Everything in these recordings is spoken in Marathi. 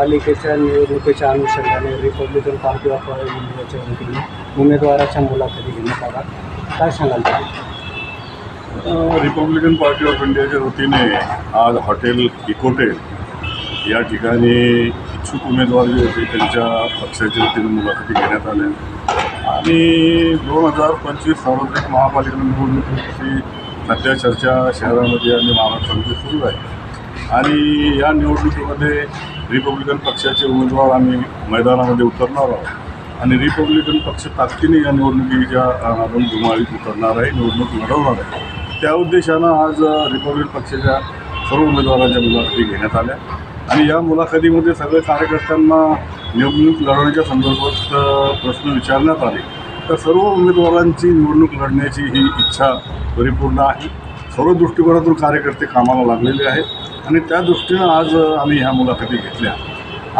महापालिकेच्या निवडणुकीच्या अनुषंगाने रिपब्लिकन पार्टी ऑफ इंडियाच्या वतीने उमेदवाराच्या मुलाखती घेण्यात आला काय सांगाल तुम्ही? रिपब्लिकन पार्टी ऑफ इंडियाच्या वतीने आज हॉटेल इकोटेल या ठिकाणी इच्छुक उमेदवार जे होते त्यांच्या पक्षाच्या वतीने मुलाखती घेण्यात आल्या. आणि दोन हजार पंचवीस सार्वत्रिक महापालिका निवडणुकीची सध्या चर्चा शहरामध्ये आणि महाराष्ट्रामध्ये सुरू आहे. आणि या निवडणुकीमध्ये रिपब्लिकन पक्षाचे उमेदवार आम्ही मैदानामध्ये उतरणार आहोत. आणि रिपब्लिकन पक्ष ताकदीने या निवडणुकीच्या आपण धुमाळीत उतरणार आहे निवडणूक लढवणार आहे. त्या उद्देशानं आज रिपब्लिकन रिपब्लिक पक्षाच्या सर्व उमेदवारांच्या मुलाखती घेण्यात आल्या. आणि या मुलाखतीमध्ये सगळ्या कार्यकर्त्यांना निवडणूक लढवण्याच्या संदर्भात प्रश्न विचारण्यात आले. तर सर्व उमेदवारांची निवडणूक लढण्याची ही इच्छा परिपूर्ण आहे. सर्व दृष्टिकोनातून कार्यकर्ते कामाला लागलेले आहेत. आणि त्या दृष्टीनं आज आम्ही ह्या मुलाखती घेतल्या.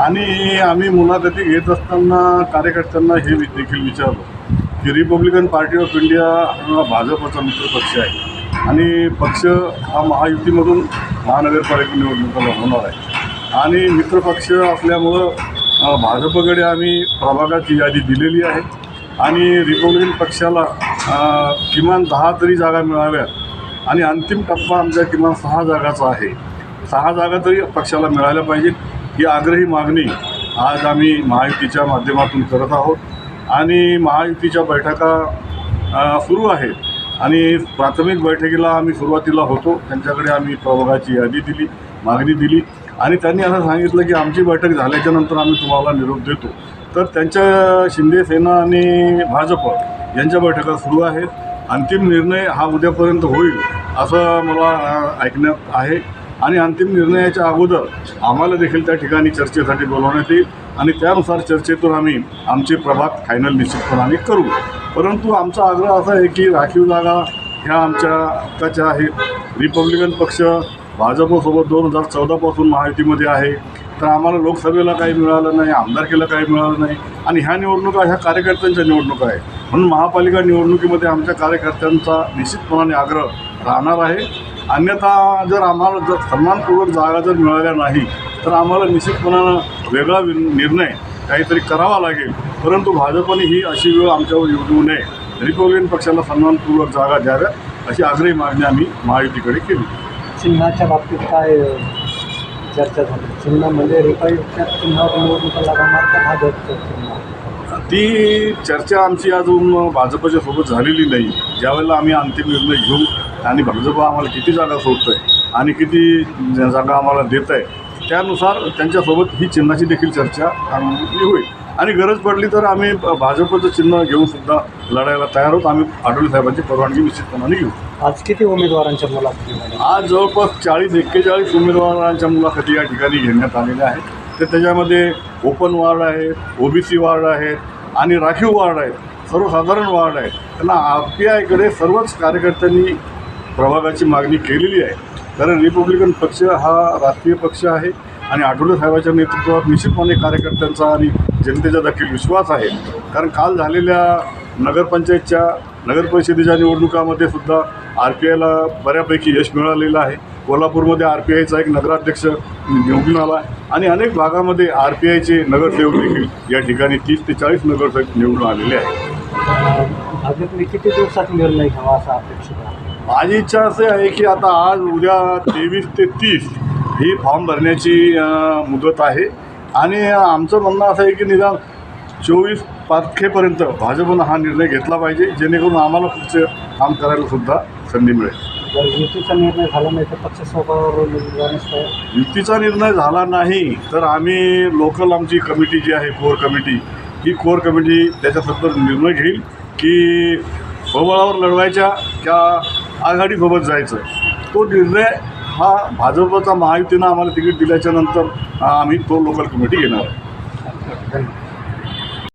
आणि आम्ही मुलाखती घेत असताना कार्यकर्त्यांना हे देखील विचारलं की रिपब्लिकन पार्टी ऑफ इंडिया हा भाजपचा मित्रपक्ष आहे. आणि पक्ष हा महायुतीमधून महानगरपालिका निवडणुका लढवणार आहे. आणि मित्रपक्ष असल्यामुळं भाजपकडे आम्ही प्रभागाची यादी दिलेली आहे. आणि रिपब्लिकन पक्षाला किमान दहा तरी जागा मिळाव्यात. आणि अंतिम टप्पा आमच्या किमान सहा जागाचा आहे. सहा जागा तरी पक्षाला मिळाल्या पाहिजेत ही आग्रही मागणी आज आम्ही महायुतीच्या माध्यमातून करत आहोत. आणि महायुतीच्या बैठका सुरू आहेत. आणि प्राथमिक बैठकीला आम्ही सुरुवातीला होतो. त्यांच्याकडे आम्ही प्रभागाची यादी दिली मागणी दिली. आणि त्यांनी असं सांगितलं की आमची बैठक झाल्याच्यानंतर आम्ही तुम्हाला निरोप देतो. तर त्यांच्या शिंदे सेना आणि भाजप यांच्या बैठका सुरू आहेत. अंतिम निर्णय हा उद्यापर्यंत होईल असं मला ऐकण्यात आहे. आणि अंतिम निर्णयाच्या अगोदर आम्हाला देखील त्या ठिकाणी चर्चेसाठी बोलवण्यात येईल आणि त्यानुसार चर्चेतून आम्ही आमचे प्रभाग फायनल निश्चितपणाने करू. परंतु आमचा आग्रह असा आहे की राखीव जागा ह्या आमच्या हक्काच्या आहेत. रिपब्लिकन पक्ष भाजपसोबत दोन हजार चौदापासून महायुतीमध्ये आहे. तर आम्हाला लोकसभेला काही मिळालं नाही आमदारकीला काही मिळालं नाही आणि ह्या निवडणुका ह्या कार्यकर्त्यांच्या निवडणुका आहे म्हणून महापालिका निवडणुकीमध्ये आमच्या कार्यकर्त्यांचा निश्चितपणाने आग्रह राहणार आहे. अन्यथा जर आम्हाला जर सन्मानपूर्वक जागा जर मिळाल्या नाही तर आम्हाला निश्चितपणानं वेगळा वि- निर्णय काहीतरी करावा लागेल. परंतु भाजपने ही अशी वेळ आमच्यावर येऊ देऊ नये. रिपब्लिकन पक्षाला सन्मानपूर्वक जागा द्याव्या अशी आग्रही मागणी आम्ही महायुतीकडे केली. चिन्हाच्या बाबतीत काय चर्चा झाली. चिन्ह म्हणजे रिपाईच्या चिन्हावर निवडणुका लागणार का भाजपचं चिन्ह. ती चर्चा आमची अजून भाजपच्या सोबत झालेली नाही. ज्यावेळेला आम्ही अंतिम निर्णय घेऊ आणि भाजप आम्हाला किती जागा सोडतं आहे आणि किती जागा आम्हाला देत आहे त्यानुसार त्यांच्यासोबत ही चिन्हाची देखील चर्चा होईल. आणि गरज पडली तर आम्ही भाजपचं चिन्ह घेऊन सुद्धा लढायला तयार आहोत. आम्ही आठवले साहेबांची परवानगी निश्चितपणाने घेऊ. आज किती उमेदवारांच्या मुलाखती आज जवळपास चाळीस एक्केचाळीस उमेदवारांच्या मुलाखती या ठिकाणी घेण्यात आलेल्या आहेत. तर त्याच्यामध्ये ओपन वार्ड आहेत ओबीसी वार्ड आहेत आणि राखीव वार्ड आहेत सर्वसाधारण वार्ड आहेत त्यांना आर पी आयकडे सर्वच कार्यकर्त्यांनी प्रभागाची मागणी केलेली आहे. कारण रिपब्लिकन पक्ष हा राष्ट्रीय पक्ष आहे. आणि आठवले साहेबांच्या नेतृत्वात निश्चितपणे कार्यकर्त्यांचा आणि जनतेचा देखील विश्वास आहे. कारण काल झालेल्या नगरपंचायतच्या नगरपरिषदेच्या निवडणुकामध्ये सुद्धा आर पी आयला बऱ्यापैकी यश मिळालेलं आहे. कोल्हापूरमध्ये आर पी आयचा एक नगराध्यक्ष निवडून आला आणि अनेक भागामध्ये आर पी आयचे नगरसेवक देखील या ठिकाणी तीस ते चाळीस नगरसेवक निवडून आलेले आहेत. अ, भाजपने किती दिवसात निर्णय घ्यावा असा अपेक्षित आहे? माझी इच्छा असे आहे की आता आज उद्या तेवीस ते तीस ही फॉर्म भरण्याची मुदत आहे. आणि आमचं म्हणणं असं आहे की निदान चोवीस तारखेपर्यंत भाजपनं हा निर्णय घेतला पाहिजे जेणेकरून आम्हाला पुढचं काम करायला सुद्धा संधी मिळेल. जर युतीचा निर्णय झाला नाही तर पक्ष स्वभावावर जाण्यास तयार युतीचा निर्णय झाला नाही तर आम्ही लोकल आमची कमिटी जी आहे कोर कमिटी ही कोर कमिटी त्याच्याबद्दल निर्णय घेईल की स्वबळावर लढवायच्या का आघाडीसोबत जायचं. तो निर्णय हा भाजपचा महायुतीनं आम्हाला तिकीट दिल्याच्यानंतर आम्ही तो लोकल कमिटी घेणार. आहे धन्यवाद.